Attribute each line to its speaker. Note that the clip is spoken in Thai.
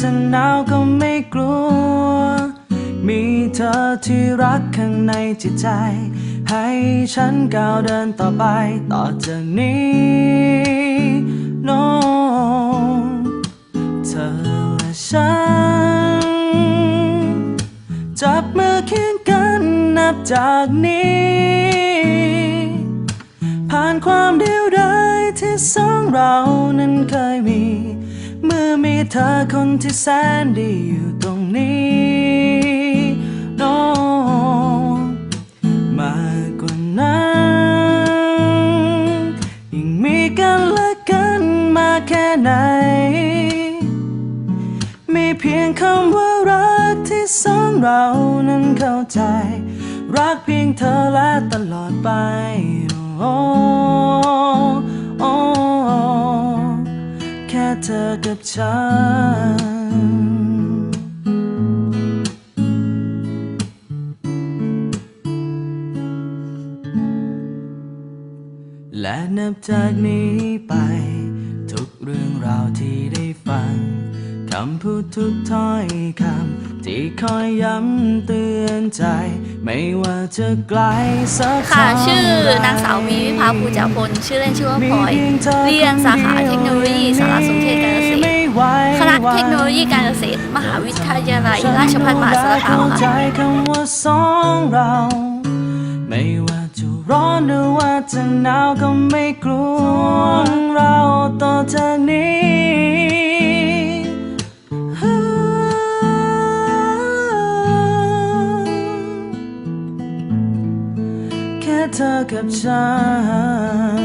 Speaker 1: จะหนาวก็ไม่กลัว มีเธอที่รักข้างในจิตใจ ให้ฉันก้าวเดินต่อไป ต่อจากนี้ no เธอและฉัน จับมือเคียงกันนับจากนี้ ผ่านความเดียวดายที่สองเรานั้นเคยมี มื่อมีเธอคนที่แสนดีอยู่ตรงนี้ no มากกว่านั้นยิ่งมีกันและกันมาแค่ไหน มีเพียงคำว่ารักที่สองเรานั้นเข้าใจ รักเพียงเธอและตลอดไปโธอกับฉันและนับจากนี้ไป ทุกเรื่องราวที่ได้ฟังคำพูดทุกถ้อยคำที่คอยย้ำเตือนใจ ไม่ว่าจะไกลสักค่ะเท่าชื่อไรนางสาวมีวิภาภูจา
Speaker 2: พล ชื่อเล่นชื่อว่าพลอยมีพี
Speaker 1: งธอเรียนสาขาเทคโน ทคโนโลยีการเกษ
Speaker 2: ตร มหาวิทยาลัยราชภัฏมหาสารคามเข้าใจ
Speaker 1: ค่ะคำว่าสองเราไม่ว่าจะร้อนหรือว่าจะหนาวก็ไม่กลัวเราต่อจากนี้แค่เธอกับฉัน